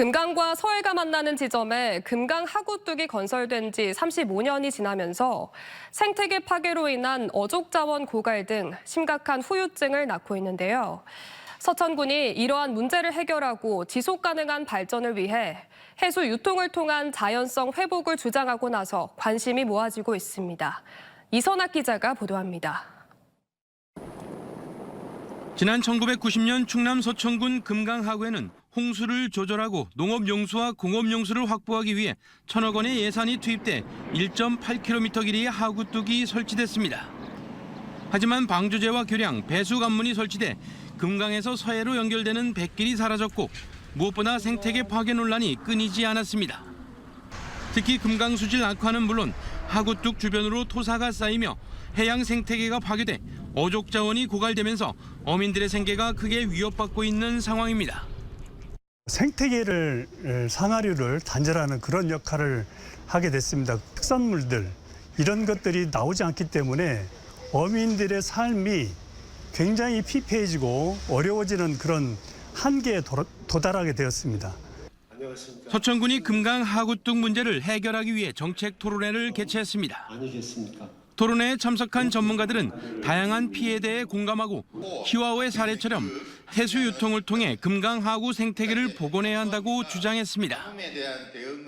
금강과 서해가 만나는 지점에 금강 하구뚝이 건설된 지 35년이 지나면서 생태계 파괴로 인한 어족 자원 고갈 등 심각한 후유증을 낳고 있는데요. 서천군이 이러한 문제를 해결하고 지속 가능한 발전을 위해 해수 유통을 통한 자연성 회복을 주장하고 나서 관심이 모아지고 있습니다. 이선학 기자가 보도합니다. 지난 1990년 충남 서천군 금강 하구에는 홍수를 조절하고 농업용수와 공업용수를 확보하기 위해 천억 원의 예산이 투입돼 1.8km 길이의 하구 뚝이 설치됐습니다. 하지만 방조제와 교량, 배수 관문이 설치돼 금강에서 서해로 연결되는 백길이 사라졌고 무엇보다 생태계 파괴 논란이 끊이지 않았습니다. 특히 금강 수질 악화는 물론 하구 뚝 주변으로 토사가 쌓이며 해양 생태계가 파괴돼 어족 자원이 고갈되면서 어민들의 생계가 크게 위협받고 있는 상황입니다. 생태계를 에, 상하류를 단절하는 그런 역할을 하게 됐습니다. 특산물들 이런 것들이 나오지 않기 때문에 어민들의 삶이 굉장히 피폐해지고 어려워지는 그런 한계에 도- 도달하게 되었습니다. 서천군이 금강 하구뚝 문제를 해결하기 위해 정책 토론회를 개최했습니다. 아니겠습니까? 토론회에 참석한 전문가들은 다양한 피해에 대해 공감하고 히와오의 사례처럼 해수 유통을 통해 금강 하구 생태계를 복원해야 한다고 주장했습니다.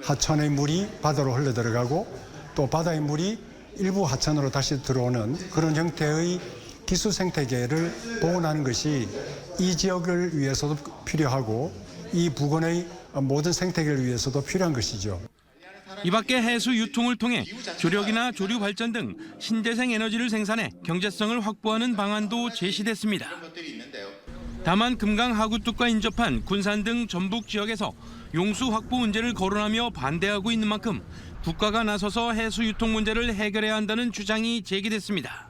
하천의 물이 바다로 흘러 들어가고 또 바다의 물이 일부 하천으로 다시 들어오는 그런 형태의 기수 생태계를 복원하는 것이 이 지역을 위해서도 필요하고 이 부근의 모든 생태계를 위해서도 필요한 것이죠. 이 밖에 해수 유통을 통해 조력이나 조류 발전 등 신재생 에너지를 생산해 경제성을 확보하는 방안도 제시됐습니다. 다만 금강 하구뚝과 인접한 군산 등 전북 지역에서 용수 확보 문제를 거론하며 반대하고 있는 만큼 국가가 나서서 해수 유통 문제를 해결해야 한다는 주장이 제기됐습니다.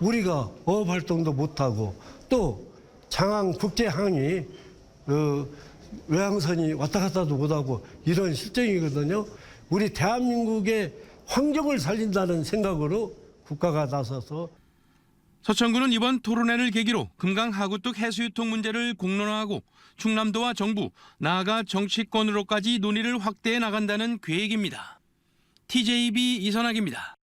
우리가 어업 활동도 못하고 또 장항 국제항이 그 외항선이 왔다 갔다도 못하고 이런 실정이거든요. 우리 대한민국의 환경을 살린다는 생각으로 국가가 나서서 서천군은 이번 토론회를 계기로 금강 하구뚝 해수 유통 문제를 공론화하고 충남도와 정부, 나아가 정치권으로까지 논의를 확대해 나간다는 계획입니다. TJB 이선학입니다.